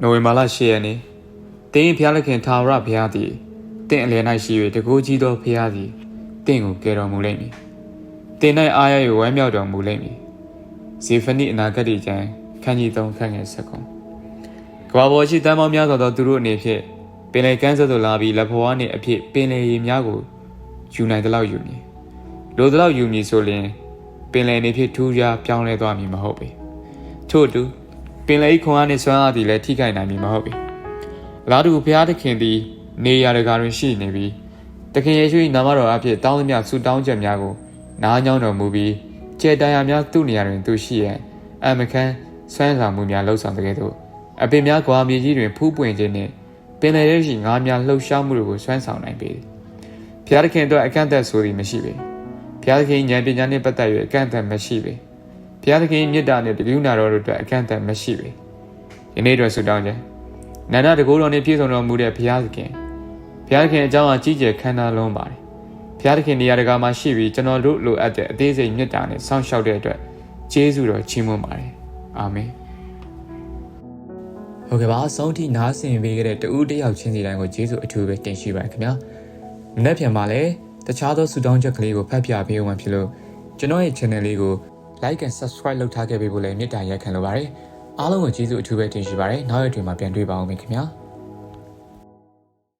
နိုဝင်ဘာလ10ရက်နေ့တင်းရင်ဖျားလက်ခင်ထာဝရဘုရားသည်တင့်အလယ်၌ရှိ၍တကူကြီးသောဘုရားသည်တင့်ကိုကယ်တော်မူလိမ့်မည်တင်၌အားရ၍ဝမ်းမြောက်တော်မူလိမ့်မည်ဇေဖနိအနာဂတ်ကျမ်းခန်းကြီး3ခန်းငယ်7ခုကဘာပေါ်ရှိတမ်းပေါင်းများစွာသောသူတို့အနေဖြင့်ပင်လယ်ကမ်းစပ်သို့လာပြီးလက်ဘဝနှင့်အဖြစ်ပင်လယ်ရေများကိုယူနိုင်သလောက်ယူမည်လိုသလောက်ယူမည်ဆိုလျှင်ပင်လယ်နေဖြင့်ထူးခြားပြောင်းလဲသွားမည်မဟုတ်ပေထို့အတူ ပင်လယ်၏ခွန်အားနှင့်ဆွမ်းအားသည်လည်းထိခိုက်နိုင်မည်မဟုတ်ပေအလားတူဘုရားသခင်သည် နေရာတကာတွင်ရှိနေပြီးသခင်ယေရှု၏နာမတော်အဖြစ်တောင်းသမျှဆုတောင်းချက်များကိုနားညောင်းတော်မူပြီးကျေတရားများသူ့နေရာတွင်သူရှိရန်အမခန်းဆွမ်းဆောင်မှုများလှုပ်ဆောင်တဲ့ကဲ့သို့အပင်များကွာမြေကြီးတွင်ဖူးပွင့်ခြင်းနှင့်ပင်လယ်ထဲရှိငါးများလှုပ်ရှားမှုတို့ကိုဆွမ်းဆောင်နိုင်ပေသည်ဘုရားသခင်အတွက်အကန့်အသတ်ဆိုသည်မရှိပေဘုရားသခင်ဉာဏ်ပညာနှင့်ပတ်သက်၍အကန့်အသတ်မရှိပေ ဘုရားသခင်မြတ်တာနှင့်တည်နာတော်တို့အတွက်အကန့်အသတ်မရှိပေယနေ့အတွက်ဆုတောင်းခြင်းနန္ဒတကူတော်နှင့်ပြည့်စုံတော်မူတဲ့ဘုရားသခင်ဘုရားသခင်အကြောင်းအကြီးကျယ်ခမ်းနားလုံးပါတယ်ဘုရားသခင်နေရာတကာမှာရှိပြီးကျွန်တော်တို့လိုအပ်တဲ့အသေးစိတ်မြတ်တာနဲ့စောင့်ရှောက်တဲ့အတွက်ကျေးဇူးတော်ချီးမွမ်းပါတယ်အာမင်ဟုတ်ကဲ့ပါအဆုံးထိနားဆင်ပေးခဲ့တဲ့တူဦးတစ်ယောက်ချင်းစီတိုင်းကိုကျေးဇူးအထူးပဲတင်ရှိပါတယ်ခင်ဗျာမနေ့ပြန်ပါလဲတခြားသောဆူတောင်းချက်ကလေးကိုဖတ်ပြပေးဦးမှဖြစ်လို့ကျွန်တော်ရဲ့ channel လေးကို like and subscribe လုပ်ထားခဲ့ပေးဖို့လည်းမေတ္တာရက်ခံလိုပါတယ်အားလုံးကိုကျေးဇူးအထူးပဲတင်ရှိပါတယ်နောက်ရက်တွေမှာပြန်တွေ့ပါဦးမယ်ခင်ဗျာ